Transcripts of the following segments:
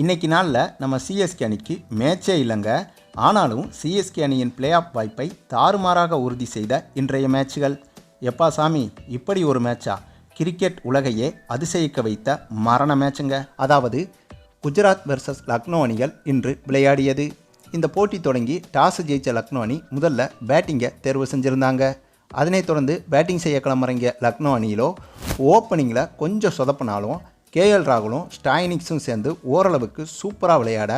இன்னைக்கு நாளில் நம்ம சிஎஸ்கே அணிக்கு மேட்சே இல்லைங்க. ஆனாலும் சிஎஸ்கே அணியின் பிளே ஆஃப் வாய்ப்பை தாறுமாறாக உறுதி செய்த இன்றைய மேட்சுகள். எப்பா சாமி இப்படி ஒரு மேட்சா? கிரிக்கெட் உலகையே அதிசயிக்க வைத்த மரண மேட்சுங்க. அதாவது குஜராத் வெர்சஸ் லக்னோ அணிகள் இன்று விளையாடியது. இந்த போட்டி தொடங்கி டாஸ் ஜெயித்த லக்னோ அணி முதல்ல பேட்டிங்கை தேர்வு செஞ்சுருந்தாங்க. அதனைத் தொடர்ந்து பேட்டிங் செய்ய கிளம்புறங்க லக்னோ அணியிலோ ஓப்பனிங்கில் கொஞ்சம் சொதப்பினாலும் கேஎல் ராகுலும் ஸ்டாயினிக்ஸும் சேர்ந்து ஓரளவுக்கு சூப்பராக விளையாட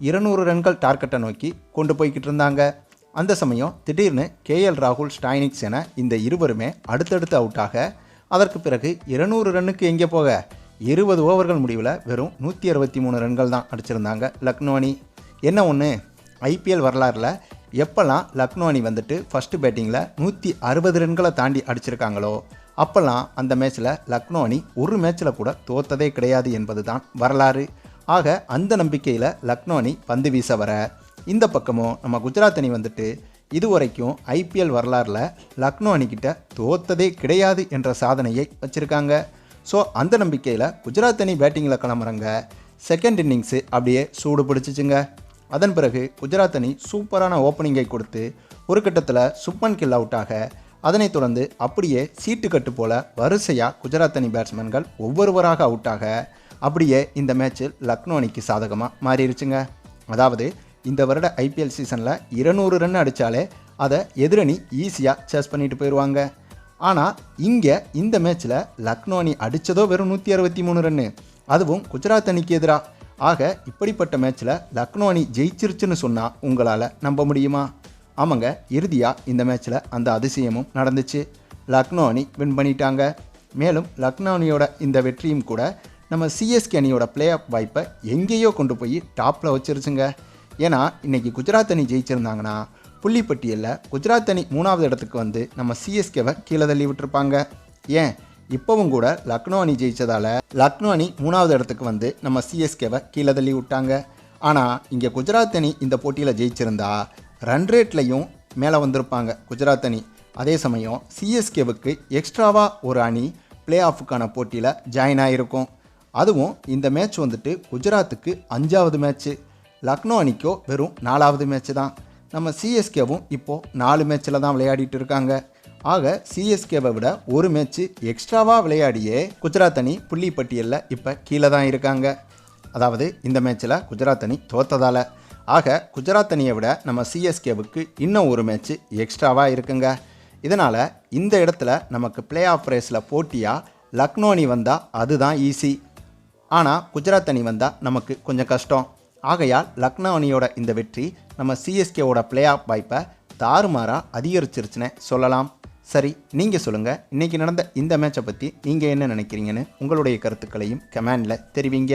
இருநூறு ரன்கள் டார்கெட்டை நோக்கி கொண்டு போய்கிட்டு இருந்தாங்க. அந்த சமயம் திடீர்னு கேஎல் ராகுல் ஸ்டாயினிக்ஸ் என இந்த இருவருமே அடுத்தடுத்து அவுட்டாக அதற்கு பிறகு இருநூறு ரன்னுக்கு எங்கே போக? இருபது ஓவர்கள் முடிவில் வெறும் நூற்றி அறுபத்தி மூணு ரன்கள் தான் அடிச்சிருந்தாங்க லக்னோ அணி. என்ன ஒன்று ஐபிஎல் வரலாறில் எப்போல்லாம் லக்னோ அணி வந்துட்டு ஃபஸ்ட்டு பேட்டிங்கில் நூற்றி அறுபது ரன்களை தாண்டி அடிச்சிருக்காங்களோ அப்போல்லாம் அந்த மேட்ச்சில் லக்னோ அணி ஒரு மேட்ச்சில் கூட தோத்ததே கிடையாது என்பது தான் வரலாறு. ஆக அந்த நம்பிக்கையில் லக்னோ அணி பந்து வீச வர. இந்த பக்கமும் நம்ம குஜராத் அணி வந்துட்டு இதுவரைக்கும் ஐபிஎல் வரலாறில் லக்னோ அணிக்கிட்ட தோத்ததே கிடையாது என்ற சாதனையை வச்சுருக்காங்க. ஸோ அந்த நம்பிக்கையில் குஜராத் அணி பேட்டிங்கில் கிளம்புறாங்க. செகண்ட் இன்னிங்ஸு அப்படியே சூடு பிடிச்சிச்சுங்க. அதன் பிறகு குஜராத் அணி சூப்பரான ஓப்பனிங்கை கொடுத்து ஒரு கட்டத்தில் சுப்மன் கில் அவுட்டாக அதனைத் தொடர்ந்து அப்படியே சீட்டுக்கட்டு போல வரிசையாக குஜராத் அணி பேட்ஸ்மேன்கள் ஒவ்வொருவராக அவுட்டாக அப்படியே இந்த மேட்ச்சில் லக்னோ அணிக்கு சாதகமாக மாறிடுச்சுங்க அதாவது இந்த வருட ஐபிஎல் சீசனில் இருநூறு ரன் அடித்தாலே அதை எதிரணி ஈஸியாக சேஸ் பண்ணிட்டு போயிடுவாங்க ஆனால் இங்கே இந்த மேட்ச்சில் லக்னோ அணி அடித்ததோ வெறும் நூற்றி அறுபத்தி மூணு ரன்னு. அதுவும் குஜராத் அணிக்கு எதிராக ஆக இப்படிப்பட்ட மேட்ச்சில் லக்னோ அணி ஜெயிச்சிருச்சுன்னு சொன்னால் உங்களால் நம்ப முடியுமா? ஆமாங்க இறுதியாக இந்த மேட்ச்சில் அந்த அதிசயமும் நடந்துச்சு. லக்னோ அணி வின் பண்ணிட்டாங்க. மேலும் லக்னோ அணியோட இந்த வெற்றியும் கூட நம்ம சிஎஸ்கே அணியோட பிளே ஆஃப் வாய்ப்பை எங்கேயோ கொண்டு போய் டாப்பில் வச்சிருச்சுங்க. ஏன்னா இன்றைக்கி குஜராத் அணி ஜெயிச்சிருந்தாங்கன்னா புள்ளிப்பட்டியலில் குஜராத் அணி மூணாவது இடத்துக்கு வந்து நம்ம சிஎஸ்கேவை கீழே தள்ளி விட்டுருப்பாங்க. ஏன்? இப்போவும் கூட லக்னோ அணி ஜெயித்ததால் லக்னோ அணி மூணாவது இடத்துக்கு வந்து நம்ம சிஎஸ்கேவை கீழே தள்ளி விட்டாங்க. ஆனால் இங்கே குஜராத் அணி இந்த போட்டியில் ஜெயிச்சிருந்தா ரன் ரேட்லையும் மேலே வந்திருப்பாங்க குஜராத் அணி. அதே சமயம் சிஎஸ்கேவுக்கு எக்ஸ்ட்ராவாக ஒரு அணி பிளே ஆஃபுக்கான போட்டியில் ஜாயின் ஆகிருக்கும் அதுவும் இந்த மேட்ச் வந்துட்டு குஜராத்துக்கு அஞ்சாவது மேட்ச்சு லக்னோ அணிக்கோ வெறும் நாலாவது மேட்ச்சு தான். நம்ம சிஎஸ்கேவும் இப்போது நாலு மேட்ச்சில் தான் விளையாடிட்டு இருக்காங்க. ஆக சிஎஸ்கேவை விட ஒரு மேட்ச்சு எக்ஸ்ட்ராவாக விளையாடியே குஜராத் அணி புள்ளி பட்டியலில் இப்போ கீழே தான் இருக்காங்க. அதாவது இந்த மேட்ச்சில் குஜராத் அணி தோத்ததால். ஆக குஜராத் அணியை விட நம்ம சிஎஸ்கேவுக்கு இன்னும் ஒரு மேட்ச்சு எக்ஸ்ட்ராவாக இருக்குங்க. இதனால் இந்த இடத்துல நமக்கு பிளே ஆஃப் ரேஸில் போட்டியாக லக்னோ அணி வந்தால் அதுதான் ஈஸி ஆனால் குஜராத் அணி வந்தால் நமக்கு கொஞ்சம் கஷ்டம். ஆகையால் லக்னோ அணியோட இந்த வெற்றி நம்ம சிஎஸ்கேவோட பிளே ஆஃப் வாய்ப்பை தாறுமாறாக அதிகரிச்சிருச்சுன்னு சொல்லலாம். சரி நீங்கள் சொல்லுங்கள் இன்றைக்கி நடந்த இந்த மேட்சை பற்றி நீங்கள் என்ன நினைக்கிறீங்கன்னு உங்களுடைய கருத்துக்களையும் கமெண்டில் தெரிவிங்க.